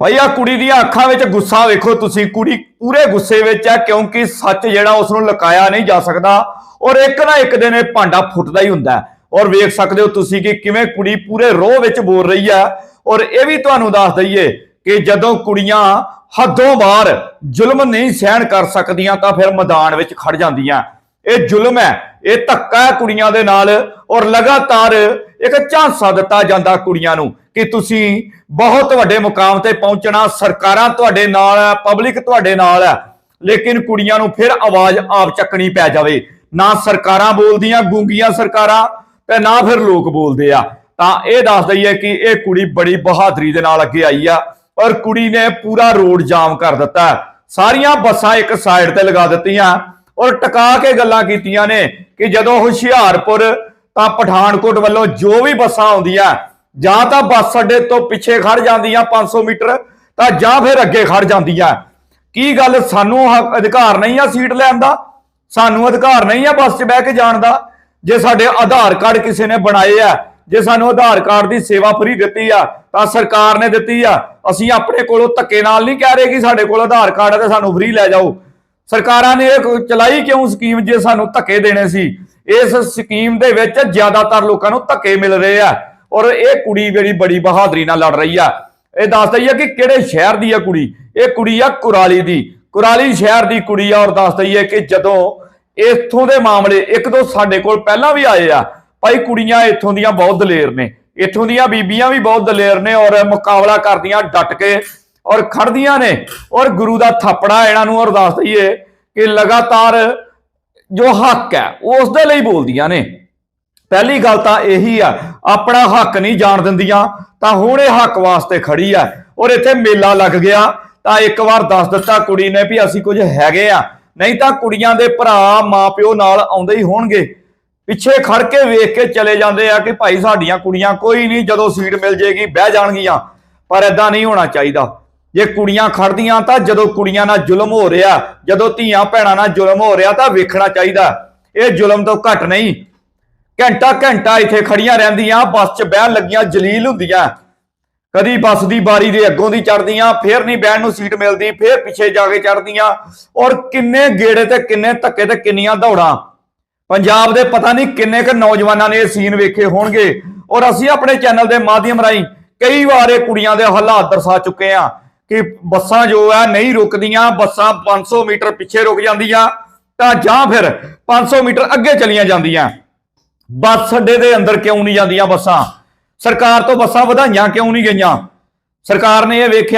ਭਾਈ ਆ ਕੁੜੀ ਦੀਆਂ ਅੱਖਾਂ ਵਿੱਚ ਗੁੱਸਾ ਵੇਖੋ ਤੁਸੀਂ। ਕੁੜੀ ਪੂਰੇ ਗੁੱਸੇ ਵਿੱਚ ਹੈ ਕਿਉਂਕਿ ਸੱਚ ਜਿਹੜਾ ਉਸ ਨੂੰ ਲੁਕਾਇਆ ਨਹੀਂ ਜਾ ਸਕਦਾ ਔਰ ਇੱਕ ਨਾ ਇੱਕ ਦਿਨ ਇਹ ਭਾਂਡਾ ਫੁੱਟਦਾ ਹੀ ਹੁੰਦਾ ਔਰ ਵੇਖ ਸਕਦੇ ਹੋ ਤੁਸੀਂ ਕਿ ਕਿਵੇਂ ਕੁੜੀ ਪੂਰੇ ਰੋਹ ਵਿੱਚ ਬੋਲ ਰਹੀ ਹੈ। ਔਰ ਇਹ ਵੀ ਤੁਹਾਨੂੰ ਦੱਸ ਦਈਏ ਕਿ ਜਦੋਂ ਕੁੜੀਆਂ ਹੱਦੋਂ ਬਾਹਰ ਜ਼ੁਲਮ ਨਹੀਂ ਸਹਿਣ ਕਰ ਸਕਦੀਆਂ ਤਾਂ ਫਿਰ ਮੈਦਾਨ ਵਿੱਚ ਖੜ ਜਾਂਦੀਆਂ ਇਹ ਜ਼ੁਲਮ ਹੈ, ਇਹ ਧੱਕਾ ਹੈ ਕੁੜੀਆਂ ਦੇ ਨਾਲ ਔਰ ਲਗਾਤਾਰ ਇੱਕ ਝਾਂਸਾ ਦਿੱਤਾ ਜਾਂਦਾ ਕੁੜੀਆਂ ਨੂੰ। ਕਿ ਤੁਸੀਂ ਬਹੁਤ ਵੱਡੇ ਮੁਕਾਮ ਤੇ ਪਹੁੰਚਣਾ, ਸਰਕਾਰਾਂ ਤੁਹਾਡੇ ਨਾਲ ਹੈ ਪਬਲਿਕ ਤੁਹਾਡੇ ਨਾਲ ਹੈ ਲੇਕਿਨ ਕੁੜੀਆਂ ਨੂੰ ਫਿਰ ਆਵਾਜ਼ ਆਪ ਚੱਕਣੀ ਪੈ ਜਾਵੇ। ਨਾ ਸਰਕਾਰਾਂ ਬੋਲਦੀਆਂ, ਗੂੰਗੀਆਂ ਸਰਕਾਰਾਂ, ਤੇ ਨਾ ਫਿਰ ਲੋਕ ਬੋਲਦੇ ਆ। ਤਾਂ ਇਹ ਦੱਸ ਦਈਏ ਕਿ ਇਹ ਕੁੜੀ ਬੜੀ ਬਹਾਦਰੀ ਦੇ ਨਾਲ ਅੱਗੇ ਆਈ ਆ, ਔਰ ਕੁੜੀ ਨੇ ਪੂਰਾ ਰੋਡ ਜਾਮ ਕਰ ਦਿੱਤਾ। ਸਾਰੀਆਂ ਬੱਸਾਂ ਇੱਕ ਸਾਈਡ ਤੇ ਲਗਾ ਦਿੱਤੀਆਂ, ਔਰ ਟਿਕਾ ਕੇ ਗੱਲਾਂ ਕੀਤੀਆਂ ਨੇ ਕਿ ਜਦੋਂ ਹੁਸ਼ਿਆਰਪੁਰ ਤਾਂ ਪਠਾਨਕੋਟ ਵੱਲੋਂ ਜੋ ਵੀ ਬੱਸਾਂ ਆਉਂਦੀਆਂ ਜਾਂ ਤਾਂ ਬੱਸ ਅੱਡੇ ਤੋਂ ਪਿੱਛੇ ਖੜ ਜਾਂਦੀਆਂ 500 ਮੀਟਰ, ਤਾਂ ਜਾਂ ਫਿਰ ਅੱਗੇ ਖੜ ਜਾਂਦੀਆਂ ਕੀ ਗੱਲ ਸਾਨੂੰ ਅਧਿਕਾਰ ਨਹੀਂ ਆ ਸੀਟ ਲੈਣ ਦਾ? ਸਾਨੂੰ ਅਧਿਕਾਰ ਨਹੀਂ ਆ ਬੱਸ 'ਚ ਬਹਿ ਕੇ ਜਾਣ ਦਾ? ਜੇ ਸਾਡੇ ਆਧਾਰ ਕਾਰਡ ਕਿਸੇ ਨੇ ਬਣਾਏ ਆ, ਜੇ ਸਾਨੂੰ ਆਧਾਰ ਕਾਰਡ ਦੀ ਸੇਵਾ ਫਰੀ ਦਿੱਤੀ ਆ, ਤਾਂ ਸਰਕਾਰ ਨੇ ਦਿੱਤੀ ਆ। ਅਸੀਂ ਆਪਣੇ ਕੋਲੋਂ ਧੱਕੇ ਨਾਲ ਨਹੀਂ ਕਹਿ ਰਹੇ ਕਿ ਸਾਡੇ ਕੋਲ ਆਧਾਰ ਕਾਰਡ ਹੈ ਤੇ ਸਾਨੂੰ ਫਰੀ ਲੈ ਜਾਓ। ਸਰਕਾਰਾਂ ਨੇ ਇਹ ਚਲਾਈ ਕਿਉਂ ਸਕੀਮ ਜੇ ਸਾਨੂੰ ਧੱਕੇ ਦੇਣੇ ਸੀ? ਇਸ ਸਕੀਮ ਦੇ ਵਿੱਚ ਜ਼ਿਆਦਾਤਰ ਲੋਕਾਂ ਨੂੰ ਧੱਕੇ ਮਿਲ ਰਹੇ ਆ। ਔਰ ਇਹ ਕੁੜੀ ਜਿਹੜੀ ਬੜੀ ਬਹਾਦਰੀ ਨਾਲ ਲੜ ਰਹੀ ਆ। ਇਹ ਦੱਸ ਦਈਏ ਕਿ ਕਿਹੜੇ ਸ਼ਹਿਰ ਦੀ ਆ ਕੁੜੀ? ਇਹ ਕੁੜੀ ਆ ਕੁਰਾਲੀ ਦੀ। ਕੁਰਾਲੀ ਸ਼ਹਿਰ ਦੀ ਕੁੜੀ ਆ ਔਰ ਦੱਸ ਦਈਏ ਕਿ ਜਦੋਂ ਇੱਥੋਂ ਦੇ ਮਾਮਲੇ, ਇੱਕ ਦੋ ਸਾਡੇ ਕੋਲ ਪਹਿਲਾਂ ਵੀ ਆਏ ਆ। ਭਾਈ ਕੁੜੀਆਂ ਇੱਥੋਂ ਦੀਆਂ ਬਹੁਤ ਦਲੇਰ ਨੇ। ਇੱਥੋਂ ਦੀਆਂ ਬੀਬੀਆਂ ਵੀ ਬਹੁਤ ਦਲੇਰ ਨੇ ਔਰ ਮੁਕਾਬਲਾ ਕਰਦੀਆਂ ਡਟ ਕੇ ਔਰ ਖੜਦੀਆਂ ਨੇ। ਔਰ ਗੁਰੂ ਦਾ ਥਾਪੜਾ ਇਹਨਾਂ ਨੂੰ ਔਰ ਦੱਸ ਦਈਏ ਕਿ ਲਗਾਤਾਰ ਜੋ ਹੱਕ ਹੈ, ਉਸ ਦੇ ਲਈ ਬੋਲਦੀਆਂ ਨੇ। ਪਹਿਲੀ ਗੱਲ ਤਾਂ ਇਹੀ ਆ, ਆਪਣਾ ਹੱਕ ਨਹੀਂ ਜਾਣ ਦਿੰਦੀਆਂ, ਤਾਂ ਹੁਣ ਇਹ ਹੱਕ ਵਾਸਤੇ ਖੜੀ ਆ। ਔਰ ਇੱਥੇ ਮੇਲਾ ਲੱਗ ਗਿਆ, ਤਾਂ ਇੱਕ ਵਾਰ ਦੱਸ ਦਿੱਤਾ ਕੁੜੀ ਨੇ ਵੀ ਅਸੀਂ ਕੁਝ ਹੈਗੇ ਆ। ਨਹੀਂ ਤਾਂ ਕੁੜੀਆਂ ਦੇ ਭਰਾ, ਮਾਪਿਓ ਨਾਲ ਆਉਂਦੇ ਹੀ ਹੋਣਗੇ। ਪਿੱਛੇ ਖੜ ਕੇ ਵੇਖ ਕੇ ਚਲੇ ਜਾਂਦੇ ਆ ਕਿ ਭਾਈ ਸਾਡੀਆਂ ਕੁੜੀਆਂ ਕੋਈ ਨਹੀਂ, ਜਦੋਂ ਸੀਟ ਮਿਲ ਜੇਗੀ ਬਹਿ ਜਾਣਗੀਆਂ। ਪਰ ਐਦਾਂ ਨਹੀਂ ਹੋਣਾ ਚਾਹੀਦਾ। ਜੇ ਕੁੜੀਆਂ ਖੜਦੀਆਂ ਤਾਂ ਜਦੋਂ ਕੁੜੀਆਂ ਨਾਲ ਜ਼ੁਲਮ ਹੋ ਰਿਹਾ, ਜਦੋਂ ਧੀਆਂ ਭੈਣਾਂ ਨਾਲ ਜ਼ੁਲਮ ਹੋ ਰਿਹਾ ਤਾਂ ਵੇਖਣਾ ਚਾਹੀਦਾ। ਇਹ ਜ਼ੁਲਮ ਤੋਂ ਘੱਟ ਨਹੀਂ। ਘੰਟਾ ਘੰਟਾ ਇੱਥੇ ਖੜੀਆਂ ਰਹਿੰਦੀਆਂ, ਬੱਸ 'ਚ ਬਹਿਣ ਲੱਗੀਆਂ, ਜਲੀਲ ਹੁੰਦੀਆਂ। ਕਦੀ ਬੱਸ ਦੀ ਬਾਰੀ ਦੇ ਅੱਗੋਂ ਦੀ ਚੜਦੀਆਂ ਫੇਰ ਨਹੀਂ ਬਹਿਣ ਨੂੰ ਸੀਟ ਮਿਲਦੀ, ਫੇਰ ਪਿੱਛੇ ਜਾ ਕੇ ਚੜਦੀਆਂ ਔਰ ਕਿੰਨੇ ਗੇੜੇ ਤੇ ਕਿੰਨੇ ਧੱਕੇ ਤੇ ਕਿੰਨੀਆਂ ਦੌੜਾਂ। ਪੰਜਾਬ ਦੇ ਪਤਾ ਨਹੀਂ ਕਿੰਨੇ ਕੁ ਨੌਜਵਾਨਾਂ ਨੇ ਇਹ ਸੀਨ ਵੇਖੇ ਹੋਣਗੇ। ਔਰ ਅਸੀਂ ਆਪਣੇ ਚੈਨਲ ਦੇ ਮਾਧਿਅਮ ਰਾਹੀਂ ਕਈ ਵਾਰ ਇਹ ਕੁੜੀਆਂ ਦੇ ਹਾਲਾਤ ਦਰਸਾ ਚੁੱਕੇ ਆ ਕਿ ਬੱਸਾਂ ਜੋ ਹੈ ਨਹੀਂ ਰੁਕਦੀਆਂ, ਬੱਸਾਂ 500 ਮੀਟਰ ਪਿੱਛੇ ਰੁਕ ਜਾਂਦੀਆਂ ਤਾਂ ਜਾਂ ਫਿਰ 500 ਮੀਟਰ ਅੱਗੇ ਚਲੀਆਂ ਜਾਂਦੀਆਂ। ਬੱਸ ਅੱਡੇ ਦੇ ਅੰਦਰ ਕਿਉਂ ਨਹੀਂ ਜਾਂਦੀਆਂ ਬੱਸਾਂ? ਸਰਕਾਰ ਤੋਂ ਬੱਸਾਂ ਵਧਾਈਆਂ ਕਿਉਂ ਨਹੀਂ ਗਈਆਂ? ਸਰਕਾਰ ਨੇ ਇਹ ਵੇਖਿਆ